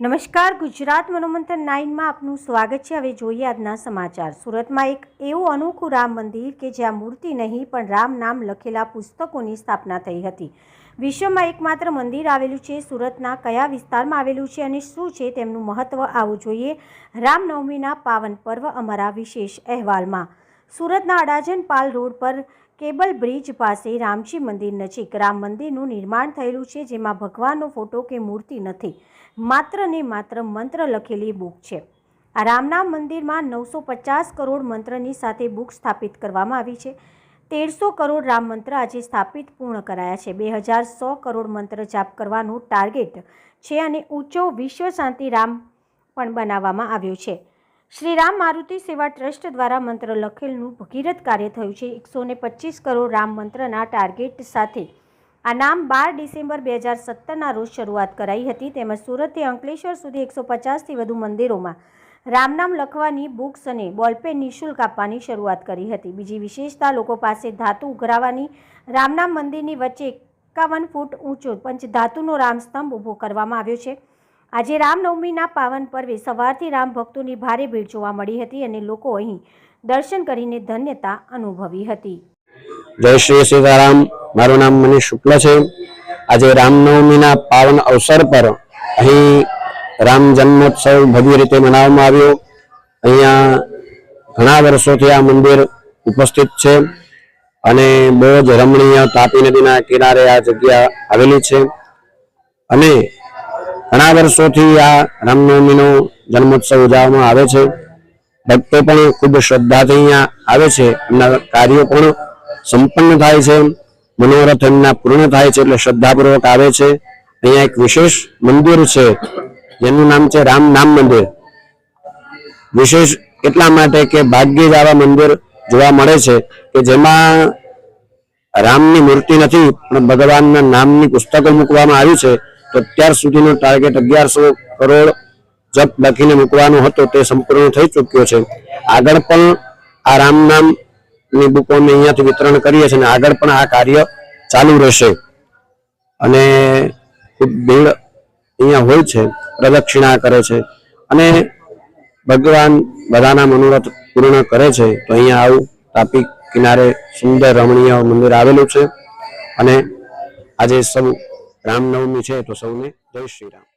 નમસ્કાર, ગુજરાત મનોમંથન નાઇનમાં આપનું સ્વાગત છે. હવે જોઈએ આજના સમાચાર. સુરતમાં એક એવું અનોખું રામ મંદિર કે જ્યાં મૂર્તિ નહીં, પણ રામ નામ લખેલા પુસ્તકોની સ્થાપના થઈ હતી. વિશ્વમાં એકમાત્ર મંદિર આવેલું છે. સુરતના કયા વિસ્તારમાં આવેલું છે અને શું છે તેમનું મહત્ત્વ આવવું જોઈએ. રામનવમીના પાવન પર્વ અમારા વિશેષ અહેવાલમાં. સુરતના અડાજન પાલ રોડ પર કેબલ બ્રિજ પાસે રામજી મંદિર નજીક રામ મંદિરનું નિર્માણ થયેલું છે, જેમાં ભગવાનનો ફોટો કે મૂર્તિ નથી. માત્ર ને માત્ર મંત્ર લખેલી બુક છે. આ રામનામ મંદિરમાં નવસો પચાસ કરોડ મંત્રની સાથે બુક સ્થાપિત કરવામાં આવી છે. તેરસો કરોડ રામ મંત્ર આજે સ્થાપિત પૂર્ણ કરાયા છે. બે હજાર સો કરોડ મંત્ર જાપ કરવાનું ટાર્ગેટ છે અને ઊંચો વિશ્વ શાંતિ રામ પણ બનાવવામાં આવ્યો છે. શ્રી રામ મારુતિ સેવા ટ્રસ્ટ દ્વારા મંત્ર લખેલનું ભગીરથ કાર્ય થયું છે. એકસો ને કરોડ રામ મંત્રના ટાર્ગેટ સાથે આ નામ બાર ડિસેમ્બર બે હજાર સત્તરના રોજ શરૂઆત કરાઈ હતી. તેમજ સુરતથી અંકલેશ્વર સુધી એકસો પચાસથી વધુ મંદિરોમાં રામનામ લખવાની બુક્સ અને બોલપેન નિઃશુલ્ક આપવાની શરૂઆત કરી હતી. બીજી વિશેષતા, લોકો પાસે ધાતુ ઉઘરાવાની રામનામ મંદિરની વચ્ચે એકાવન ફૂટ ઊંચો પંચધાતુનો રામસ્તંભ ઊભો કરવામાં આવ્યો છે. આજે રામનવમીના પાવન પર્વે સવારથી રામ ભક્તોની ભારે ભીડ જોવા મળી હતી અને લોકો અહીં દર્શન કરીને ધન્યતા અનુભવી હતી. જય શ્રી સીતારામ. મારું નામ મનીષ શુક્લ છે. આજે રામનવમીના પાવન અવસર પર અહીં રામ જન્મોત્સવ ભવ્ય રીતે મનાવવામાં આવ્યો. અહીંયા ઘણા વર્ષોથી આ મંદિર ઉપસ્થિત છે અને બહુ જ રમણીય તાપી નદીના કિનારે આ જગ્યા આવેલી છે. અને ઘણા વર્ષોથી આ રામનવમીનો જન્મોત્સવ ઉજવવામાં આવે છે. ભક્તો પણ ખૂબ શ્રદ્ધાથી અહીંયા આવે છે. એમના કાર્યો પણ સંપન્ન થાય છે. મનોરથ એમના પૂર્ણ થાય છે એટલે શ્રદ્ધાપૂર્વક આવે છે. અહીંયા એક વિશેષ મંદિર છે. જેનું નામ છે રામ નામ મંદિર. વિશેષ એટલા માટે કે ભાગ્યે જ મંદિર જોવા મળે છે કે જેમાં રામની મૂર્તિ નથી, પણ ભગવાનના નામની પુસ્તકો મૂકવામાં આવી છે. તો અત્યાર સુધીનો ટાર્ગેટ અગિયારસો કરોડ જપ લખીને મૂકવાનો હતો, તે સંપૂર્ણ થઈ ચૂક્યો છે. આગળ પણ આ રામ નામની બુકો અમે અહીંયાથી વિતરણ કરીએ છીએ અને આગળ પણ આ કાર્ય ચાલુ રહેશે. અને ખૂબ ભીડ અહીંયા હોય છે, પ્રદક્ષિણા કરે છે. અને ભગવાન બધાના મનોરથ પૂર્ણ કરે છે, તો અહીંયા આવું તાપી કિનારે સુંદર રમણીય મંદિર આવેલું છે. અને આજે સૌ રામનવમી છે તો સૌને જય શ્રી રામ.